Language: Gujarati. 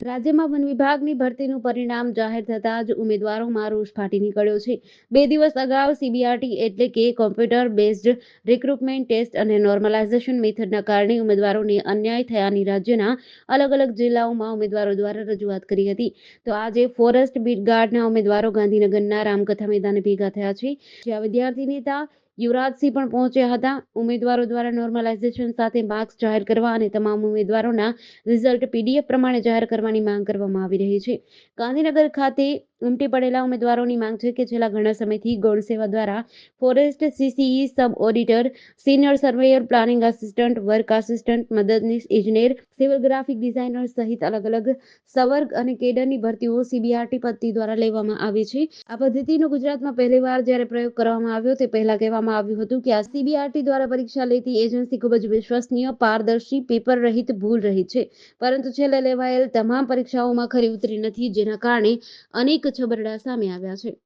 રાજ્યમાં વન વિભાગની ભરતીનું પરિણામ જાહેર થતાં જ ઉમેદવારોમાં રોષ ફાટી નીકળ્યો છે. બે દિવસ અગાઉ સીબીઆરટી એટલે કે કોમ્પ્યુટર બેઝડ રિક્રુટમેન્ટ ટેસ્ટ અને નોર્મલાઇઝેશન મેથડના કારણે ઉમેદવારોને અન્યાય થયાની રાજ્યના અલગ અલગ જિલ્લાઓમાં ઉમેદવારો દ્વારા રજૂઆત કરી હતી. તો આજે ફોરેસ્ટ બીટ ગાર્ડના ઉમેદવારો ગાંધીનગરના રામકથા મેદાને ભેગા થયા છે. જ્યાં વિદ્યાર્થી નેતા યુવરાજસિંહ પણ પહોંચ્યા હતા. ઉમેદવારો દ્વારા નોર્મલાઇઝેશન સાથે માર્ક્સ જાહેર કરવા અને તમામ ઉમેદવારોના રિઝલ્ટ પીડીએફ પ્રમાણે જાહેર કરવાની માંગ કરવામાં આવી રહી છે. ગાંધીનગર ખાતે ઉમટી પડેલા ઉમેદવારોની માંગ છે કે છેલ્લા ઘણા સમયથી ગૌણ સેવા દ્વારા forest CCE sub auditor, senior surveyor, planning assistant, work assistant, મદદનીશ, ઇજનેર, સિવિલ ગ્રાફિક ડિઝાઇનર સહિત અલગ અલગ સવર્ગ અને કેડરની ભરતીઓ સીબીઆરટી પદ્ધતિ દ્વારા લેવામાં આવી છે. આ પદ્ધતિનો ગુજરાતમાં પહેલીવાર જ્યારે પ્રયોગ કરવામાં આવ્યો તે પહેલા કહેવામાં આવ્યું હતું કે આ સીબીઆરટી દ્વારા પરીક્ષા લેતી એજન્સી ખૂબ જ વિશ્વસનીય, પારદર્શી, પેપર રહિત, ભૂલ રહિત છે. પરંતુ છેલ્લે લેવાયેલ તમામ પરીક્ષાઓમાં ખરી ઉતરી નથી, જેના કારણે અનેક છબરડા સામે આવ્યા છે.